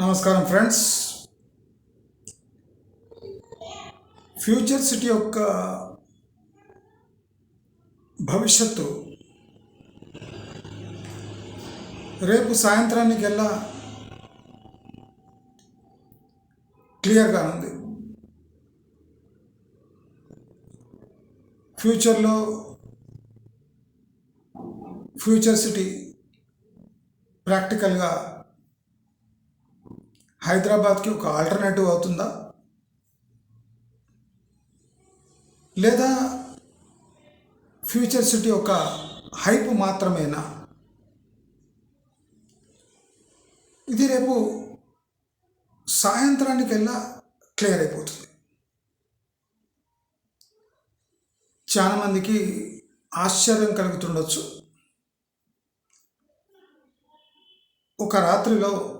నమస్కారం friends. Future city యొక్క భవిష్యత్తు రేపు సాయంత్రానికెల్లా క్లియర్గా ఉంది? ఫ్యూచర్లో ఫ్యూచర్ సిటీ ప్రాక్టికల్గా హైదరాబాద్కి ఒక ఆల్టర్నేటివ్ అవుతుందా? లేదా ఫ్యూచర్ సిటీ ఒక హైప్ మాత్రమేనా? ఇది రేపు సాయంత్రానికెల్లా క్లియర్ అయిపోతుంది? చాలామందికి ఆశ్చర్యం కలుగుతుండొచ్చు. ఒక రాత్రిలో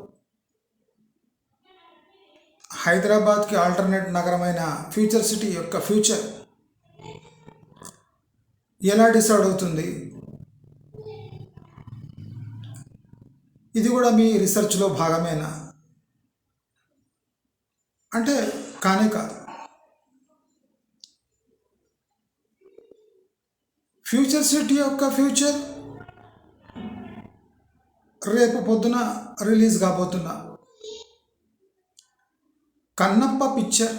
హైదరాబాద్కి ఆల్టర్నేట్ నగరమైన ఫ్యూచర్ సిటీ యొక్క ఫ్యూచర్ ఎలా డిసైడ్ అవుతుంది? ఇది కూడా మీ రీసెర్చ్లో భాగమేనా? అంటే కానే కాదు. ఫ్యూచర్ సిటీ యొక్క ఫ్యూచర్ రేపు పొద్దున రిలీజ్ కాబోతున్నా కన్నప్ప పిక్చర్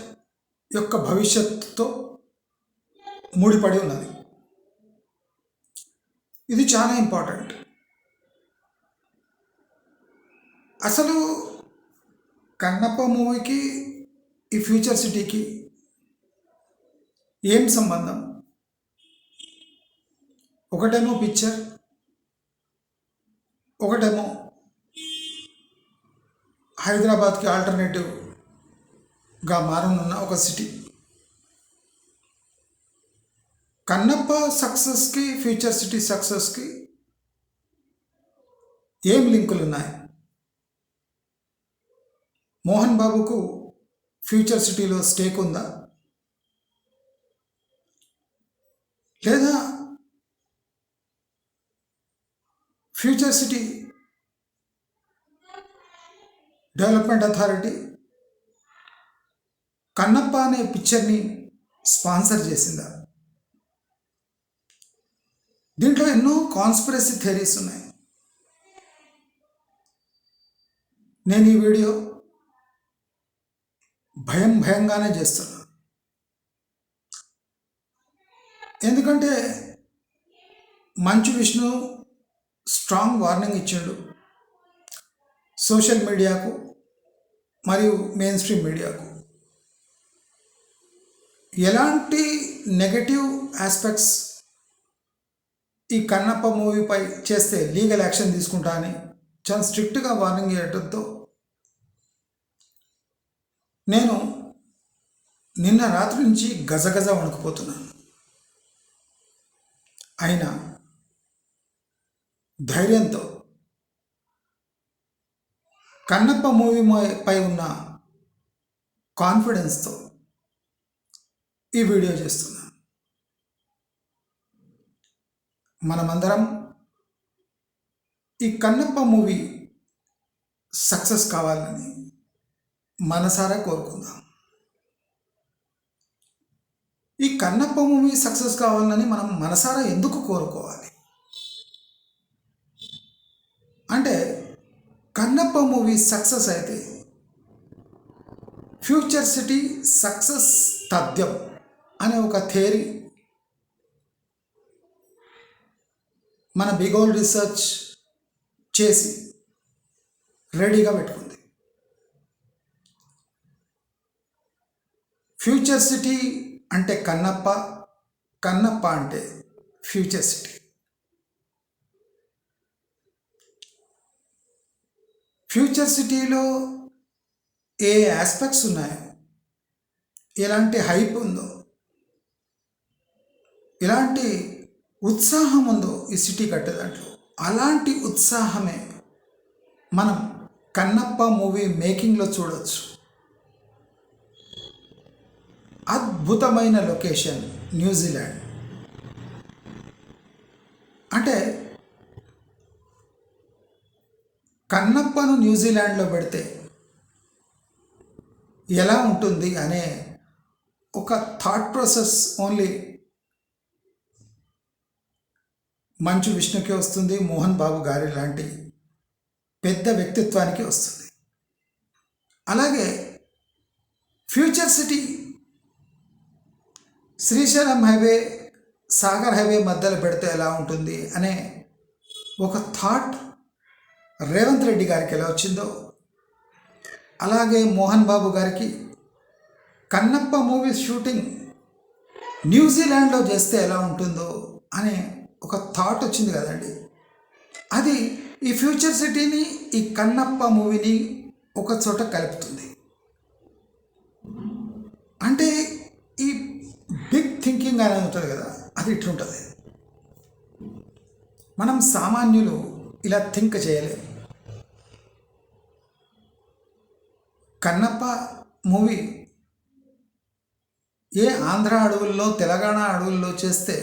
యొక్క భవిష్యత్తుతో ముడిపడి ఉన్నది. ఇది చాలా ఇంపార్టెంట్ అసలు కన్నప్ప మూవీకి ఈ ఫ్యూచర్ సిటీకి ఏం సంబంధం? ఒకటేమో పిక్చర్ ఒకటేమో హైదరాబాద్కి ఆల్టర్నేటివ్ గా మారనున్న ఒక సిటీ కన్నప్ప సక్సెస్కి ఫ్యూచర్ సిటీ సక్సెస్కి ఏం లింకులు ఉన్నాయి మోహన్ బాబుకు ఫ్యూచర్ సిటీలో స్టేక్ ఉందా? లేదా future city development authority Kannappa అనే పిక్చర్ని స్పాన్సర్ చేసిందా? దీంట్లో ఎన్నో కాన్స్పిరసీ థెరీస్ ఉన్నాయి. నేను ఈ వీడియో భయం భయంగానే చేస్తున్నా. ఎందుకంటే Manchu Vishnu strong warning social social మీడియాకు మరియు మెయిన్ స్ట్రీమ్ మీడియాకు. ఎలాంటి నెగటివ్ ఆస్పెక్ట్స్ ఈ కన్నప్ప మూవీపై చేస్తే లీగల్ యాక్షన్ తీసుకుంటా అని చాలా స్ట్రిక్ట్గా వార్నింగ్ ఇవ్వడంతో నేను నిన్న రాత్రి నుంచి గజగజ వణుకుపోతున్నాను. అయినా ధైర్యంతో కన్నప్ప మూవీ పై ఉన్న కాన్ఫిడెన్స్తో ఈ వీడియో చేస్తున్నాను. మనమందరం ఈ కన్నప్ప మూవీ సక్సెస్ కావాలని మనసారా కోరుకుందాం. ఈ కన్నప్ప మూవీ సక్సెస్ కావాలని మనం మనసారా ఎందుకు కోరుకోవాలి? అంటే కన్నప్ప మూవీ సక్సెస్ అయితే ఫ్యూచర్ సిటీ సక్సెస్ తథ్యం. అనే ఒక థియరీ. మన బిగోల్ రీసెర్చ్ చేసి రెడీగా పెట్టుకుంది. ఫ్యూచర్ సిటీ అంటే కన్నప్ప కన్నప్ప అంటే ఫ్యూచర్ సిటీ. ఫ్యూచర్ సిటీలో ఏ ఆస్పెక్ట్స్ ఉన్నాయో? ఎలాంటి హైప్ ఉందో? ఇలాంటి ఉత్సాహం ఉందో ఈ సిటీ కట్టే దాంట్లో అలాంటి ఉత్సాహమే మనం కన్నప్ప మూవీ మేకింగ్లో చూడవచ్చు అద్భుతమైన లొకేషన్ న్యూజిలాండ్ అంటే కన్నప్పను న్యూజిలాండ్లో పెడితే ఎలా ఉంటుంది అనే ఒక థాట్ ప్రాసెస్ ఓన్లీ మంచు విష్ణుకి వస్తుంది మోహన్ బాబు గారి లాంటి పెద్ద వ్యక్తిత్వానికి వస్తుంది. అలాగే future city Srisailam highway Sagar highway మధ్యలో పెడితే ఎలా ఉంటుంది అనే ఒక థాట్ రేవంత్ రెడ్డి గారికి ఎలా వచ్చిందో అలాగే మోహన్ బాబు గారికి కన్నప్ప మూవీ షూటింగ్ న్యూజిలాండ్లో చేస్తే ఎలా ఉంటుందో అనే ఒక థాట్ వచ్చింది కదండి. అది ఈ ఫ్యూచర్ సిటీని ఈ కన్నప్ప మూవీని ఒక చోట కలుపుతుంది. అంటే ఈ బిగ్ థింకింగ్ అనేది ఉంటుంది కదా అది ఇట్లుంటుంది మనం సామాన్యులు ఇలా థింక్ చేయలేము కన్నప్ప మూవీ ఏ ఆంధ్ర అడవుల్లో తెలంగాణ అడవుల్లో చేస్తే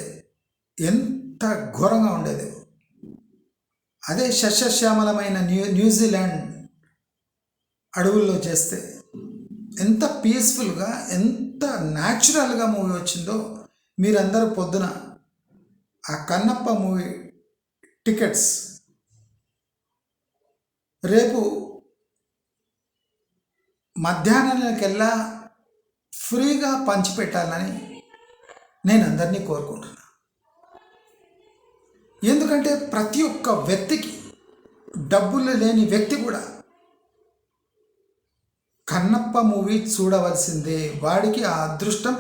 ఎంత ఘోరంగా ఉండేది. అదే సస్యశ్యామలమైన న్యూ న్యూజిలాండ్ అడవుల్లో చేస్తే ఎంత పీస్ఫుల్గా ఎంత న్యాచురల్గా మూవీ వచ్చిందో మీరందరూ పొద్దున ఆ కన్నప్ప మూవీ టికెట్స్ రేపు మధ్యాహ్నానికెల్లా ఫ్రీగా పంచిపెట్టాలని నేను అందరినీ కోరుకుంటున్నాను ఎందుకంటే ప్రతి ఒక్క వ్యక్తికి డబ్బులు లేని వ్యక్తి కూడా కన్నప్ప మూవీ చూడవలసిందే వాడికి ఆ అదృష్టం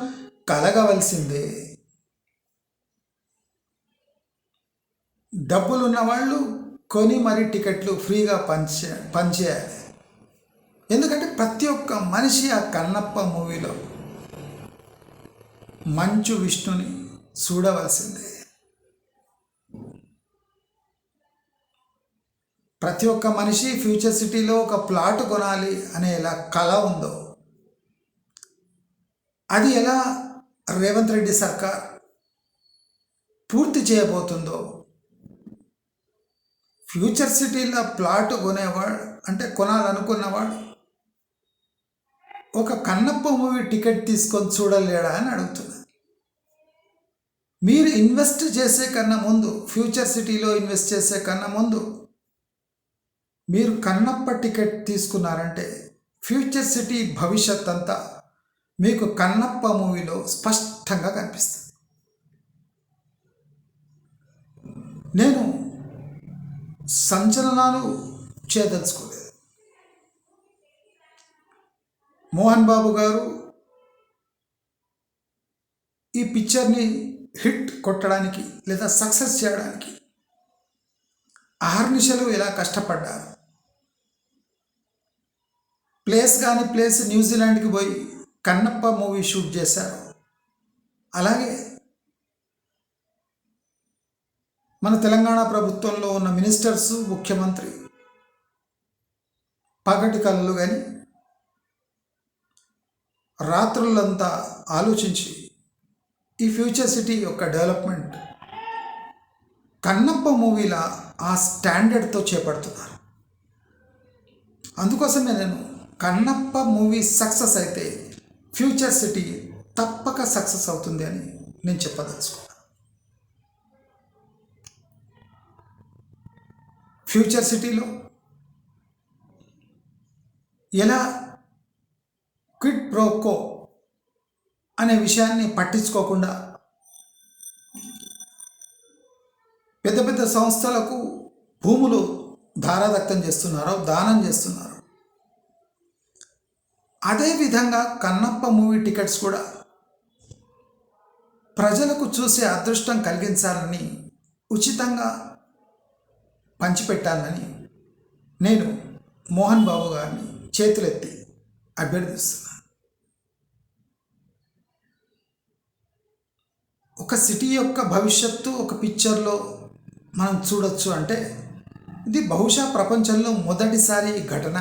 కలగవలసిందే. డబ్బులు ఉన్నవాళ్ళు కొని మరి టికెట్లు ఫ్రీగా పంచే పంచేయాలి. ఎందుకంటే ప్రతి ఒక్క మనిషి ఆ కన్నప్ప మూవీలో మంచు విష్ణుని చూడవలసిందే. ప్రతి ఒక్క మనిషి ఫ్యూచర్ సిటీలో ఒక ప్లాట్ కొనాలి అనే ఎలా కళ ఉందో. అది ఎలా రేవంత్ రెడ్డి సర్కార్ పూర్తి చేయబోతుందో. ఫ్యూచర్ సిటీలో ప్లాట్ కొనేవాడు అంటే కొనాలనుకున్నవాడు ఒక కన్నప్ప మూవీ టికెట్ తీసుకొని చూడలేడా అని అడుగుతున్నా. మీరు ఇన్వెస్ట్ చేసే కన్నా ముందు ఫ్యూచర్ సిటీలో ఇన్వెస్ట్ చేసే కన్నా ముందు మీరు కన్నప్ప టికెట్ తీసుకున్నారంటే ఫ్యూచర్ సిటీ భవిష్యత్ అంతా మీకు కన్నప్ప మూవీలో స్పష్టంగా కనిపిస్తుంది. నేను సంచలనాలు చేయదలుచుకోలేదు మోహన్ బాబు గారు ఈ పిక్చర్ని హిట్ కొట్టడానికి లేదా సక్సెస్ చేయడానికి ఆహర్నిశలు ఎలా కష్టపడ్డారు? ప్లేస్ కానీ ప్లేస్ న్యూజిలాండ్కి పోయి కన్నప్ప మూవీ షూట్ చేశారు. అలాగే మన తెలంగాణ ప్రభుత్వంలో ఉన్న మినిస్టర్స్ ముఖ్యమంత్రి పగటి కళ్ళు కానీ రాత్రులంతా ఆలోచించి ఈ ఫ్యూచర్ సిటీ యొక్క డెవలప్మెంట్ కన్నప్ప మూవీలా ఆ స్టాండర్డ్తో చేపడుతున్నారు. అందుకోసమే నేను కన్నప్ప మూవీ సక్సెస్ అయితే ఫ్యూచర్ సిటీ తప్పక సక్సెస్ అవుతుంది అని నేను చెప్పదలుచుకున్నాను ఫ్యూచర్ సిటీలో ఎలా క్విడ్ ప్రోకో అనే విషయాన్ని పట్టించుకోకుండా పెద్ద పెద్ద సంస్థలకు భూములు ధారాదత్తం చేస్తున్నారో దానం చేస్తున్నారు. అదేవిధంగా కన్నప్ప మూవీ టికెట్స్ కూడా ప్రజలకు చూసే అదృష్టం కలిగించాలని ఉచితంగా పంచిపెట్టాలని నేను మోహన్ బాబు గారిని చేతులెత్తి అభ్యర్థిస్తున్నాను ఒక సిటీ యొక్క భవిష్యత్తు ఒక పిక్చర్లో మనం చూడొచ్చు అంటే ఇది బహుశా ప్రపంచంలో మొదటిసారి ఘటన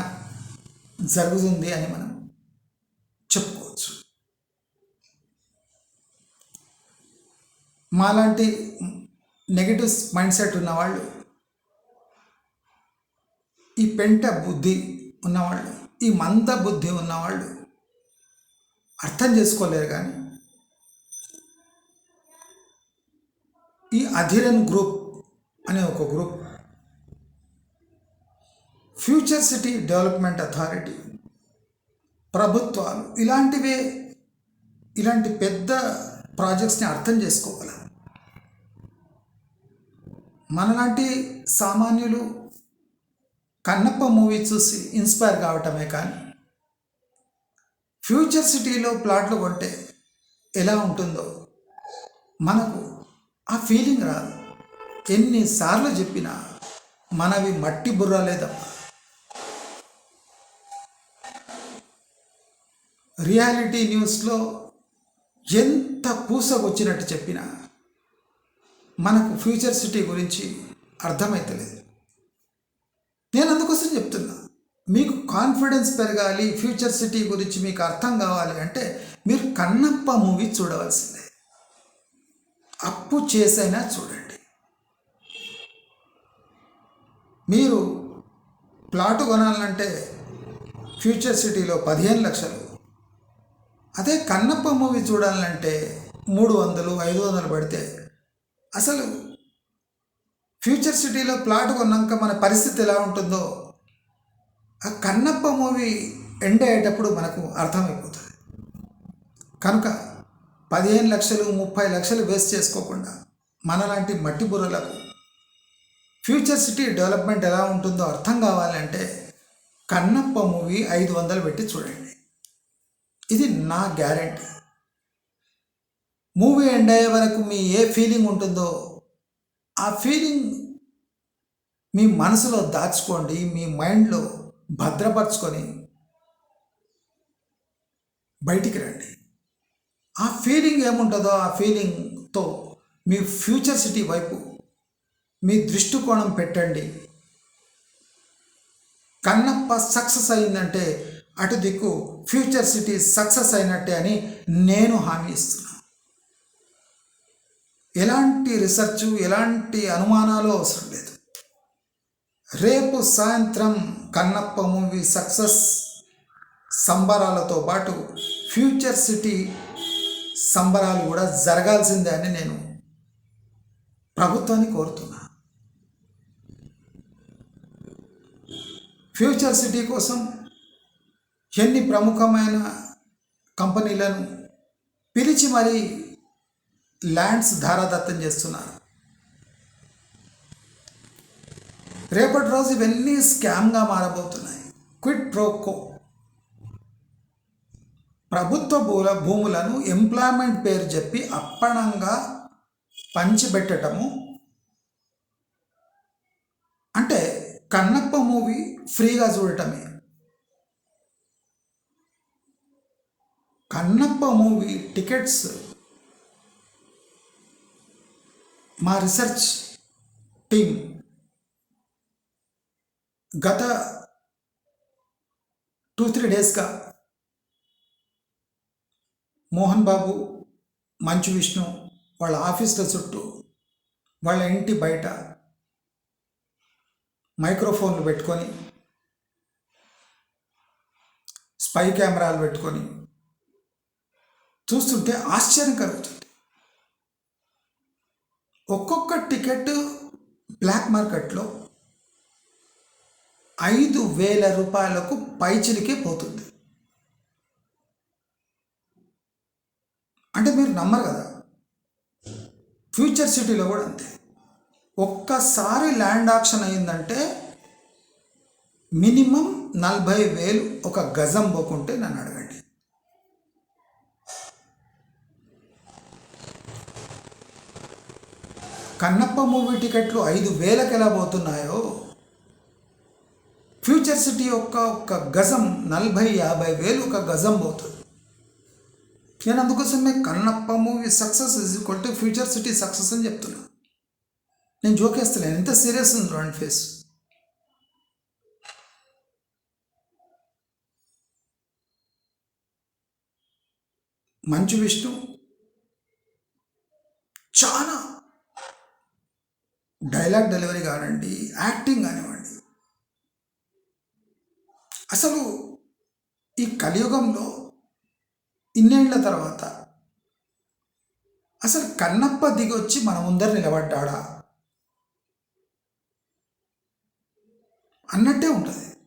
జరుగుతుంది అని మనం మాలాంటి నెగిటివ్ మైండ్ సెట్ ఉన్నవాళ్ళు ఈ పెంట బుద్ధి ఉన్నవాళ్ళు ఈ మంద బుద్ధి ఉన్నవాళ్ళు అర్థం చేసుకోలేరు కానీ ఈ అధిరన్ గ్రూప్ అనే ఒక group future city development authority ప్రభుత్వాలు ఇలాంటివే ఇలాంటి పెద్ద ప్రాజెక్ట్స్ని అర్థం చేసుకోవాలి? మనలాంటి సామాన్యులు కన్నప్ప మూవీ చూసి ఇన్స్పైర్ కావటమే కానీ ఫ్యూచర్ సిటీలో ప్లాట్లు కొంటే ఎలా ఉంటుందో మనకు ఆ ఫీలింగ్ రాదు. ఎన్నిసార్లు చెప్పినా మనవి మట్టి బుర్రలే తప్ప. రియాలిటీ న్యూస్లో ఎంత పూసకొచ్చినట్టు చెప్పినా మనకు ఫ్యూచర్ సిటీ గురించి అర్థమైతలేదు. నేను అందుకోసం చెప్తున్నా మీకు కాన్ఫిడెన్స్ పెరగాలి ఫ్యూచర్ సిటీ గురించి మీకు అర్థం కావాలి అంటే మీరు కన్నప్ప మూవీ చూడవలసిందే. అప్పు చేసైనా చూడండి. మీరు ప్లాట్ కొనాలంటే ఫ్యూచర్ సిటీలో పదిహేను లక్షలు. అదే కన్నప్ప మూవీ చూడాలంటే మూడు వందలు ఐదు వందలు పడితే అసలు ఫ్యూచర్ సిటీలో ప్లాట్ కొన్నాక మన పరిస్థితి ఎలా ఉంటుందో ఆ కన్నప్ప మూవీ ఎండ్ అయ్యేటప్పుడు మనకు అర్థమైపోతుంది. కనుక పదిహేను లక్షలు ముప్పై లక్షలు వేస్ట్ చేసుకోకుండా మనలాంటి మట్టి బుర్రలకు ఫ్యూచర్ సిటీ డెవలప్మెంట్ ఎలా ఉంటుందో అర్థం కావాలంటే కన్నప్ప మూవీ ఐదు వందలు పెట్టి చూడండి. ఇది నా గ్యారెంటీ. మూవీ ఎండ్ అయ్యే వరకు మీ ఏ ఫీలింగ్ ఉంటుందో ఆ ఫీలింగ్ మీ మనసులో దాచుకోండి మీ మైండ్లో భద్రపరచుకొని బయటికి రండి. ఆ ఫీలింగ్ ఏముంటుందో ఆ ఫీలింగ్తో మీ ఫ్యూచర్ సిటీ వైపు మీ దృష్టికోణం పెట్టండి. కన్నప్ప సక్సెస్ అయిందంటే అటు దిక్కు ఫ్యూచర్ సిటీ సక్సెస్ అయినట్టే అని నేను హామీ ఇస్తున్నాను ఎలాంటి రీసెర్చ్ ఎలాంటి అనుమానాలు అవసరం లేదు. రేపు సాయంత్రం కన్నప్ప మూవీ సక్సెస్ సంబరాలతో పాటు ఫ్యూచర్ సిటీ సంబరాలు కూడా జరగాల్సిందే అని నేను ప్రభుత్వాన్ని కోరుతున్నా. ఫ్యూచర్ సిటీ కోసం ఎన్ని ప్రముఖమైన కంపెనీలను పిలిచి మరీ ల్యాండ్స్ ధారాదత్తం చేస్తున్నారు. రేపటి రోజు ఇవన్నీ స్కామ్గా మారబోతున్నాయి. Quid pro quo. ప్రభుత్వ భూల భూములను ఎంప్లాయ్మెంట్ పేరు చెప్పి అప్పణంగా పంచిపెట్టటము అంటే కన్నప్ప మూవీ ఫ్రీగా చూడటమే. కన్నప్ప మూవీ టికెట్స్ మా రీసెర్చ్ టీం గత టూ త్రీ డేస్గా మోహన్ బాబు మంచు విష్ణు వాళ్ళ ఆఫీసుల చుట్టూ వాళ్ళ ఇంటి బయట మైక్రోఫోన్లు పెట్టుకొని స్పై కెమెరాలు పెట్టుకొని చూస్తుంటే ఆశ్చర్యం కలుగుతుంది. ఒక్కొక్క టికెట్ బ్లాక్ మార్కెట్లో ఐదు వేల రూపాయలకు పైచిలికే పోతుంది. అంటే మీరు నమ్మరు కదా. ఫ్యూచర్ సిటీలో కూడా అంతే. ఒక్కసారి ల్యాండ్ ఆక్షన్ అయిందంటే మినిమం నలభై వేలు ఒక గజం పోకుంటే నన్ను అడగండి. కన్నప్ప మూవీ టికెట్లు ఐదు వేలకు ఎలా పోతున్నాయో? ఫ్యూచర్ సిటీ యొక్క ఒక గజం నలభై యాభై వేలు ఒక గజం పోతుంది. నేను అందుకోసమే Kannappa movie success is equal to future city success అని చెప్తున్నా. నేను జోకేస్తలేను ఎంత సీరియస్ ఉంది చూడండి ఫేస్? మంచు విష్ణు చాలా డైలాగ్ డెలివరీ కానివ్వండి యాక్టింగ్ కానివ్వండి. అసలు ఈ కలియుగంలో ఇన్నేళ్ళ తర్వాత అసలు కన్నప్ప దిగొచ్చి మన ముందర నిలబడ్డాడా? అన్నట్టే ఉంటుంది.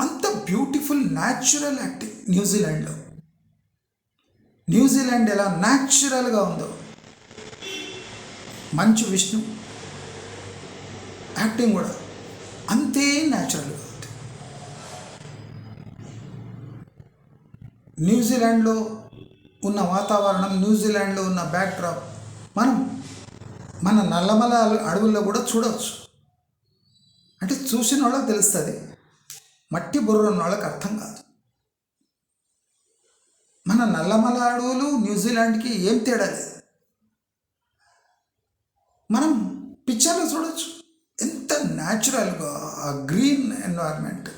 అంత బ్యూటిఫుల్ న్యాచురల్ యాక్టింగ్ న్యూజిలాండ్లో. న్యూజిలాండ్ ఎలా న్యాచురల్గా ఉందో. మంచు విష్ణు యాక్టింగ్ కూడా అంతే న్యాచురల్గా ఉంది న్యూజిలాండ్లో ఉన్న వాతావరణం న్యూజిలాండ్లో ఉన్న బ్యాక్డ్రాప్ మనం మన నల్లమల అడవుల్లో కూడా చూడవచ్చు. అంటే చూసిన వాళ్ళకి తెలుస్తుంది. మట్టి బుర్ర ఉన్న వాళ్ళకి అర్థం కాదు. మన నల్లమల అడవులు న్యూజిలాండ్కి ఏం తేడా లేదు. మనం న్యాచురల్గా ఆ గ్రీన్ ఎన్వైర్న్మెంట్.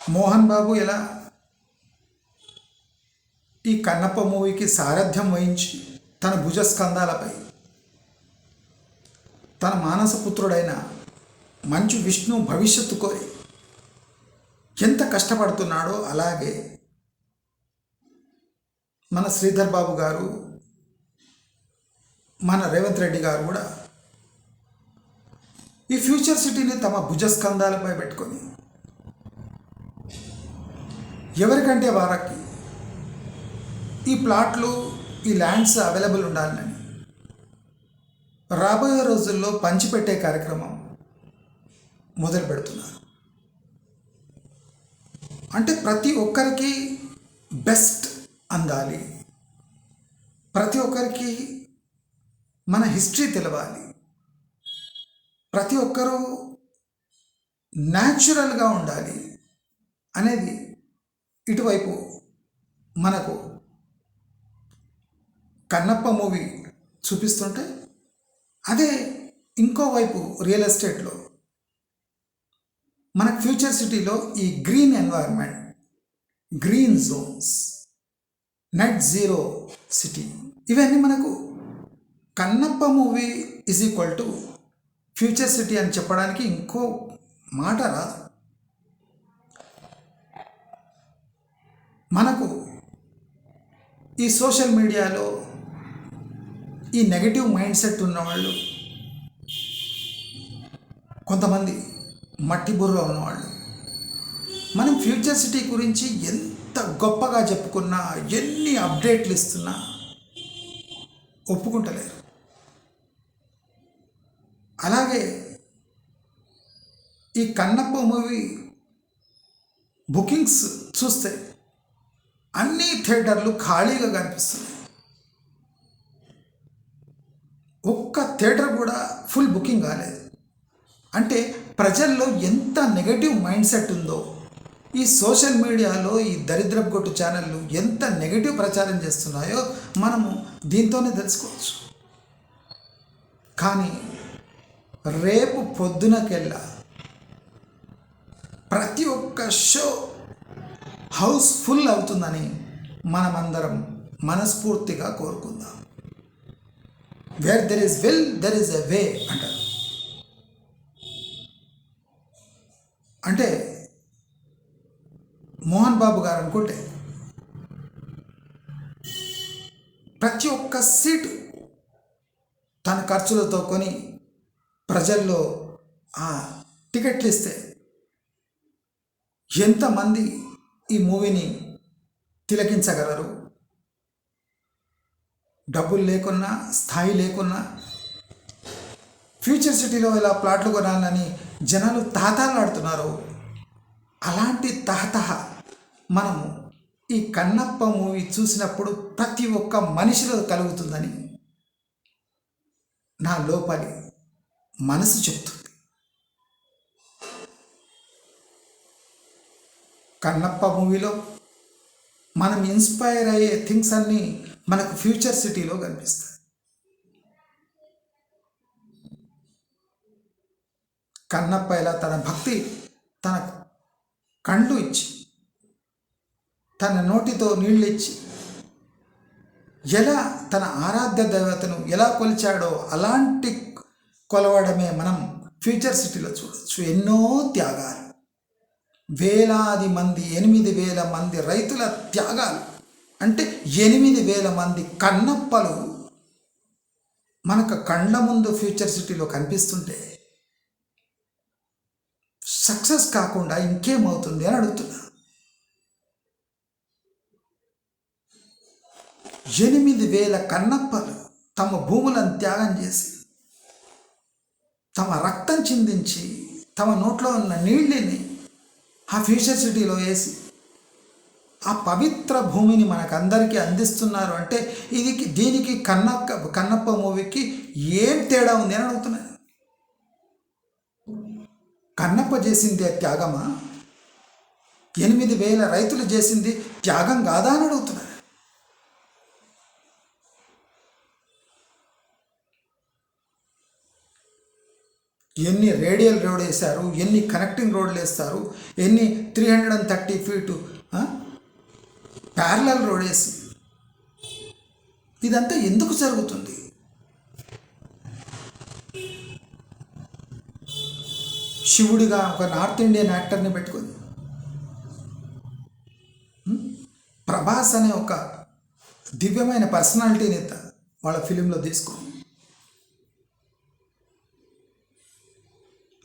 మోహన్ బాబు ఎలా? ఈ కన్నప్ప మూవీకి సారథ్యం వహించి తన భుజస్కంధాలపై తన మానసపుత్రుడైన మంచు విష్ణు భవిష్యత్తు కోరి ఎంత కష్టపడుతున్నాడో అలాగే మన శ్రీధర్ బాబు గారు మన రేవంత్ రెడ్డి గారు కూడా ఈ ఫ్యూచర్ సిటీని తమ భుజస్కంధాలపై పెట్టుకొని ఎవరికంటే వారికి ఈ ప్లాట్లు ఈ ల్యాండ్స్ అవైలబుల్ ఉండాలని రాబోయే రోజుల్లో పంచిపెట్టే కార్యక్రమం మొదలు పెడుతున్నారు. అంటే ప్రతి ఒక్కరికి బెస్ట్ అందాలి. ప్రతి ఒక్కరికి మన హిస్టరీ తెలవాలి. ప్రతి ఒక్కరూ న్యాచురల్గా ఉండాలి అనేది ఇటువైపు మనకు కన్నప్ప మూవీ చూపిస్తుంటే అదే ఇంకోవైపు రియల్ ఎస్టేట్లో మన ఫ్యూచర్ సిటీలో ఈ green environment green zones net zero city ఇవన్నీ మనకు Kannappa movie is equal to future city అని చెప్పడానికి ఇంకో మాట రాదు. మనకు ఈ సోషల్ మీడియాలో ఈ నెగటివ్ మైండ్ సెట్ ఉన్నవాళ్ళు కొంతమంది మట్టి బుర్ర ఉన్నవాళ్ళు మనం ఫ్యూచర్ సిటీ గురించి ఎంత గొప్పగా చెప్పుకున్నా ఎన్ని అప్డేట్లు ఇస్తున్నా ఒప్పుకుంటలేరు. అలాగే ఈ కన్నప్ప మూవీ బుకింగ్స్ చూస్తే అన్ని థియేటర్లు ఖాళీగా కనిపిస్తున్నాయి. ఒక్క థియేటర్ కూడా ఫుల్ బుకింగ్ కాలేదు. అంటే ప్రజల్లో ఎంత నెగటివ్ మైండ్ సెట్ ఉందో ఈ సోషల్ మీడియాలో ఈ దరిద్రపు కొట్టు ఛానళ్ళు ఎంత నెగటివ్ ప్రచారం చేస్తున్నాయో మనము దీంతోనే తెలుసుకోవచ్చు. కానీ రేపు పొద్దునకెల్లా ప్రతి ఒక్క షో హౌస్ఫుల్ అవుతుందని మనమందరం మనస్ఫూర్తిగా కోరుకుందాం. Where there is will there is a way అంటారు. అంటే మోహన్ బాబు గారు అనుకుంటే ప్రతి ఒక్క సీటు తన ఖర్చులతో కొని ప్రజల్లో ఆ టికెట్లు ఇస్తే ఎంతమంది ఈ మూవీని తిలకించగలరు? డబ్బులు లేకున్నా స్థాయి లేకున్నా ఫ్యూచర్ సిటీలో ఇలా ప్లాట్లు కొనాలని జనాలు తాతాలాడుతున్నారు అలాంటి తహతహ మనము ఈ కన్నప్ప మూవీ చూసినప్పుడు ప్రతి ఒక్క మనిషిలో కలుగుతుందని నా లోపలి మనసు చెప్తుంది. కన్నప్ప మూవీలో మనం ఇన్స్పైర్ అయ్యే థింగ్స్ అన్నీ మనకు ఫ్యూచర్ సిటీలో కనిపిస్తాయి. కన్నప్ప ఇలా తన భక్తి తన కళ్ళు ఇచ్చి తన నోటితో నీళ్ళు ఇచ్చి ఎలా తన ఆరాధ్య దేవతను ఎలా కొలిచాడో అలాంటి కొలవడమే మనం ఫ్యూచర్ సిటీలో చూడొచ్చు ఎన్నో త్యాగాలు. వేలాది మంది ఎనిమిది వేల మంది రైతుల త్యాగాలు. అంటే ఎనిమిది వేల మంది కన్నప్పలు మనకు కళ్ళ ముందు ఫ్యూచర్ సిటీలో కనిపిస్తుంటే సక్సెస్ కాకుండా ఇంకేమవుతుంది అని అడుగుతున్నా. ఎనిమిది వేల కన్నప్పలు తమ భూములను త్యాగం చేసి తమ రక్తం చిందించి తమ నోట్లో ఉన్న నీళ్ళని ఆ ఫ్యూచర్ సిటీలో వేసి ఆ పవిత్ర భూమిని మనకందరికీ అందిస్తున్నారు. అంటే ఇది దీనికి కన్నప్ప కన్నప్ప మూవీకి ఏం తేడా ఉంది అని అడుగుతున్నాను కన్నప్ప చేసింది త్యాగమా? ఎనిమిది వేల రైతులు చేసింది త్యాగం కాదా అని అడుగుతున్నాను ఎన్ని రేడియల్ రోడ్ వేశారు ఎన్ని కనెక్టింగ్ రోడ్లు వేస్తారు ఎన్ని three hundred and thirty feet parallel road వేసి. ఇదంతా ఎందుకు జరుగుతుంది? శివుడిగా ఒక నార్త్ ఇండియన్ యాక్టర్ని పెట్టుకుంది ప్రభాస్ అనే ఒక దివ్యమైన పర్సనాలిటీని వాళ్ళ ఫిలింలో తీసుకొని.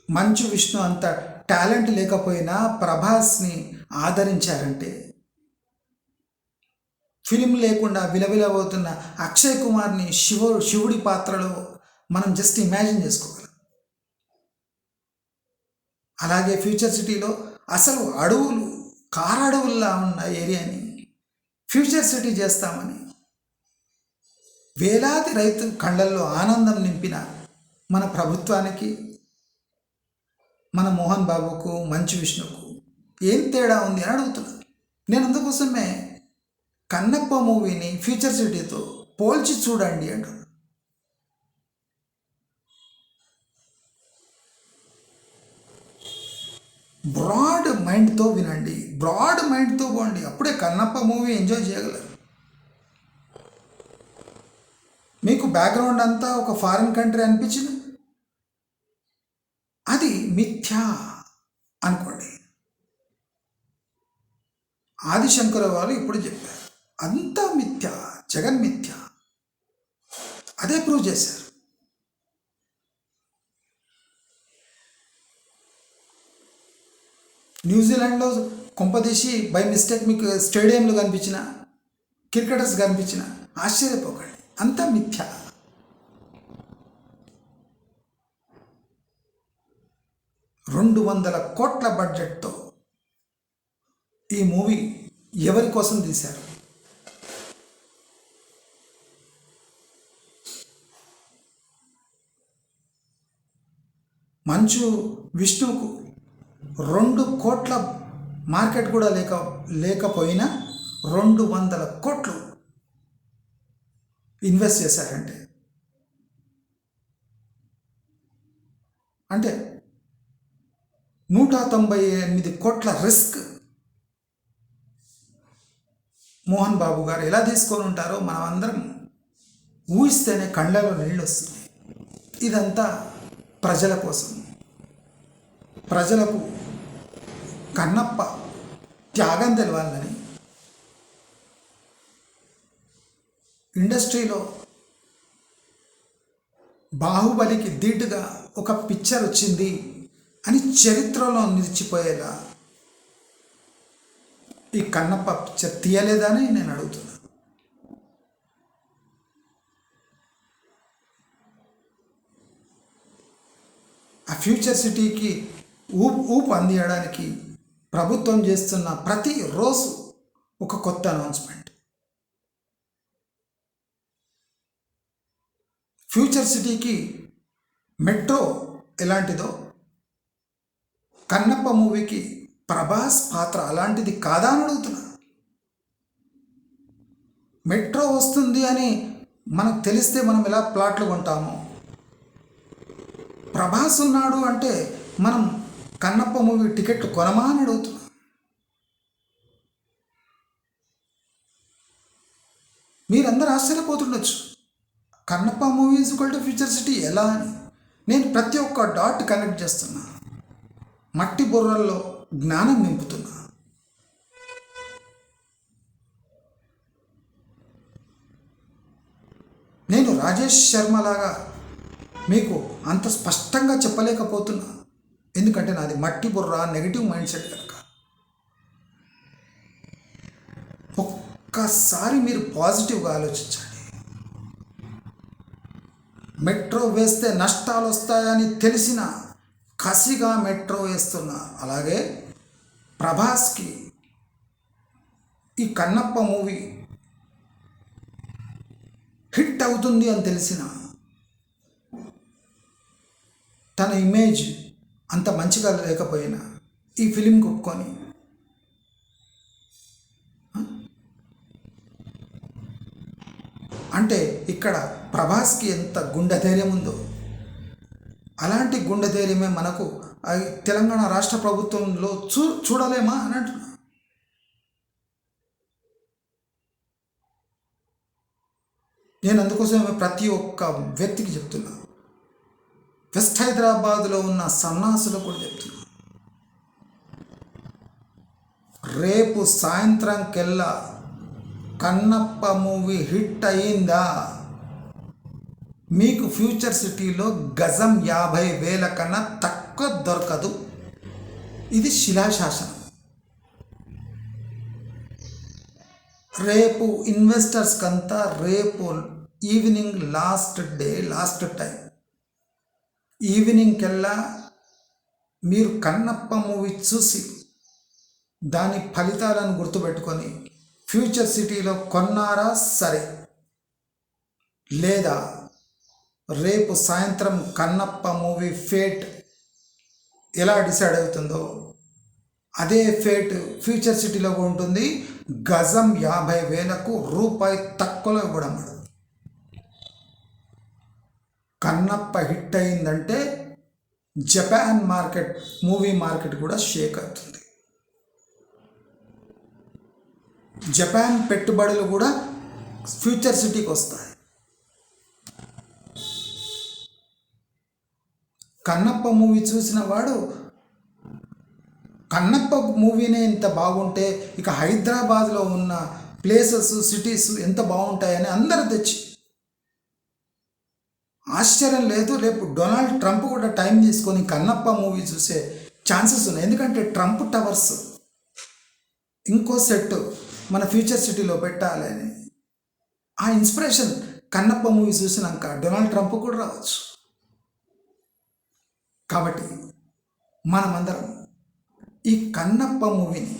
మంచు విష్ణు అంత టాలెంట్ లేకపోయినా ప్రభాస్ని ఆదరించారంటే. ఫిలిం లేకుండా విలవిలబోతున్న అక్షయ్ కుమార్ని శివ శివుడి పాత్రలో మనం జస్ట్ ఇమాజిన్ చేసుకోగలం. అలాగే ఫ్యూచర్ సిటీలో అసలు అడవులు కారడవుల్లా ఉన్న ఏరియాని ఫ్యూచర్ సిటీ చేస్తామని వేలాది రైతు కళ్ళల్లో ఆనందం నింపిన మన ప్రభుత్వానికి మన మోహన్ బాబుకు మంచు విష్ణుకు ఏం తేడా ఉంది అని అడుగుతున్నాను నేను అందుకోసమే కన్నప్ప మూవీని ఫ్యూచర్ సిటీతో పోల్చి చూడండి అంటున్నా. బ్రాడ్ మైండ్తో వినండి. బ్రాడ్ మైండ్తో పోండి. అప్పుడే కన్నప్ప మూవీ ఎంజాయ్ చేయగలరు. మీకు బ్యాక్గ్రౌండ్ అంతా ఒక ఫారిన్ కంట్రీ అనిపించింది? అది మిథ్యా అనుకోండి. ఆదిశంకర వారు ఇప్పుడు చెప్పారు అంతా మిథ్య జగన్ మిథ్య. అదే ప్రూవ్ చేశారు. న్యూజిలాండ్లో కొంపదీసి బై మిస్టేక్ మీకు స్టేడియంలు కనిపించిన క్రికెటర్స్ కనిపించిన ఆశ్చర్యపోకండి అంతా మిథ్య. రెండు వందల కోట్ల బడ్జెట్తో ఈ మూవీ ఎవరి కోసం తీశారు? మంచు విష్ణుకు రెండు కోట్ల మార్కెట్ కూడా లేక లేకపోయినా రెండు వందల కోట్లు ఇన్వెస్ట్ చేశారంటే. అంటే నూట తొంభై ఎనిమిది కోట్ల రిస్క్ మోహన్ బాబు గారు ఎలా తీసుకొని ఉంటారో మనం అందరం ఊహిస్తేనే కళ్ళలో నీళ్ళు వస్తుంది ఇదంతా ప్రజల కోసం. ప్రజలకు కన్నప్ప త్యాగం తెలవాలని ఇండస్ట్రీలో బాహుబలికి ధీటుగా ఒక పిక్చర్ వచ్చింది. అని చరిత్రలో నిలిచిపోయేలా ఈ కన్నప్ప పిక్చర్ తీయలేదని నేను అడుగుతున్నా. ఆ ఫ్యూచర్ సిటీకి ఊపు ఊపు అందియడానికి ప్రభుత్వం చేస్తున్న ప్రతి రోజు ఒక కొత్త అనౌన్స్మెంట్. ఫ్యూచర్ సిటీకి మెట్రో ఎలాంటిదో కన్నప్ప మూవీకి ప్రభాస్ పాత్ర అలాంటిది కాదా అని అడుగుతున్నా. మెట్రో వస్తుంది అని మనకు తెలిస్తే మనం ఎలా ప్లాట్లు కొంటాము? ప్రభాస్ ఉన్నాడు అంటే మనం కన్నప్ప మూవీ టికెట్లు కొనమా అని అడుగుతున్నాం. మీరందరూ ఆశ్చర్యపోతుండొచ్చు. Kannappa movie is equal to future city ఎలా అని? నేను ప్రతి ఒక్క డాట్ కనెక్ట్ చేస్తున్నాను మట్టి బుర్రల్లో జ్ఞానం నింపుతున్నా. నేను రాజేష్ శర్మ లాగా మీకు అంత స్పష్టంగా చెప్పలేకపోతున్నా. ఎందుకంటే నాది మట్టి బుర్ర నెగిటివ్ మైండ్ సెట్ కనుక. ఒక్కసారి మీరు పాజిటివ్గా ఆలోచించండి. మెట్రో వేస్తే నష్టాలు వస్తాయని తెలిసిన కసిగా మెట్రో వేస్తున్న అలాగే ప్రభాస్కి ఈ కన్నప్ప మూవీ హిట్ అవుతుంది అని తెలిసిన తన ఇమేజ్ అంత మంచిగా లేకపోయినా ఈ ఫిలిం ఒప్పుకొని అంటే ఇక్కడ ప్రభాస్కి ఎంత గుండె ధైర్యం ఉందో అలాంటి గుండె ధైర్యమే మనకు తెలంగాణ రాష్ట్ర ప్రభుత్వంలో చూ చూడలేమా అని అంటున్నా. నేను అందుకోసమే ప్రతి ఒక్క వ్యక్తికి చెప్తున్నా. వెస్ట్ హైదరాబాద్లో ఉన్న సన్నాసులు కూడా చెప్తున్నా. రేపు సాయంత్రంకెల్లా కన్నప్ప మూవీ హిట్ అయిందా మీకు ఫ్యూచర్ సిటీలో గజం యాభై వేల కన్నా తక్కువ దొరకదు. ఇది శిలాశాసనం. రేపు ఇన్వెస్టర్స్కి అంతా రేపు evening last day last time evening కల్లా మీరు కన్నప్ప మూవీ చూసి దాని ఫలితాలను గుర్తుపెట్టుకొని ఫ్యూచర్ సిటీలో కొన్నారా సరే? లేదా రేపు సాయంత్రం కన్నప్ప మూవీ ఫేట్ ఎలా డిసైడ్ అవుతుందో అదే ఫేట్ ఫ్యూచర్ సిటీలో ఉంటుంది. గజం యాభై వేలకు రూపాయి తక్కువలో ఇవ్వడం కన్నప్ప హిట్ అయిందంటే జపాన్ మార్కెట్ మూవీ మార్కెట్ కూడా షేక్ అవుతుంది. జపాన్ పెట్టుబడులు కూడా ఫ్యూచర్ సిటీకి వస్తాయి. కన్నప్ప మూవీ చూసిన వాడు కన్నప్ప మూవీనే ఇంత బాగుంటే ఇక హైదరాబాద్లో ఉన్న ప్లేసెస్ సిటీస్ ఎంత బాగుంటాయని అందరు తెచ్చి. ఆశ్చర్యం లేదు రేపు డొనాల్డ్ ట్రంప్ కూడా టైం తీసుకొని కన్నప్ప మూవీ చూసే ఛాన్సెస్ ఉన్నాయి. ఎందుకంటే ట్రంప్ టవర్స్ ఇంకో సెట్ మన ఫ్యూచర్ సిటీలో పెట్టాలని ఆ ఇన్స్పిరేషన్ కన్నప్ప మూవీ చూసినాక డొనాల్డ్ ట్రంప్ కూడా రావచ్చు. కాబట్టి మనమందరం ఈ కన్నప్ప మూవీని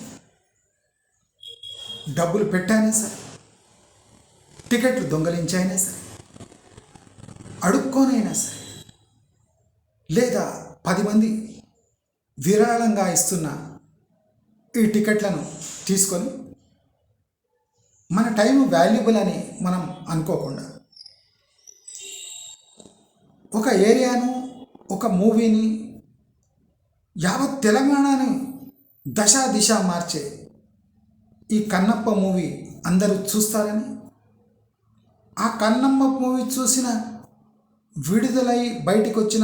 డబ్బులు పెట్టైనా సరే టికెట్లు దొంగలించైనా సరే అడుక్కోనైనా సరే లేదా పది మంది విరాళంగా ఇస్తున్న ఈ టికెట్లను తీసుకొని మన టైం వాల్యుబుల్ అని మనం అనుకోకుండా ఒక ఏరియాను ఒక మూవీని యావత్ తెలంగాణని దశ దిశ మార్చే ఈ కన్నప్ప మూవీ అందరూ చూస్తారని ఆ కన్నమ్మ మూవీ చూసిన విడుదలై బయటికి వచ్చిన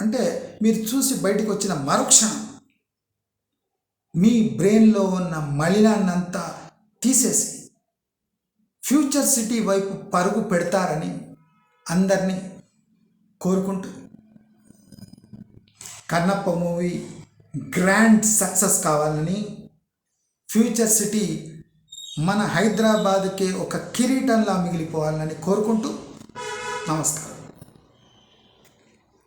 అంటే మీరు చూసి బయటికి వచ్చిన మరుక్షణం మీ బ్రెయిన్లో ఉన్న మలినాన్నంతా తీసేసి ఫ్యూచర్ సిటీ వైపు పరుగు పెడతారని అందరినీ కోరుకుంటూ కన్నప్ప మూవీ గ్రాండ్ సక్సెస్ కావాలని ఫ్యూచర్ సిటీ మన హైదరాబాద్కే ఒక కిరీటంలా మిగిలిపోవాలని కోరుకుంటూ నమస్కారం.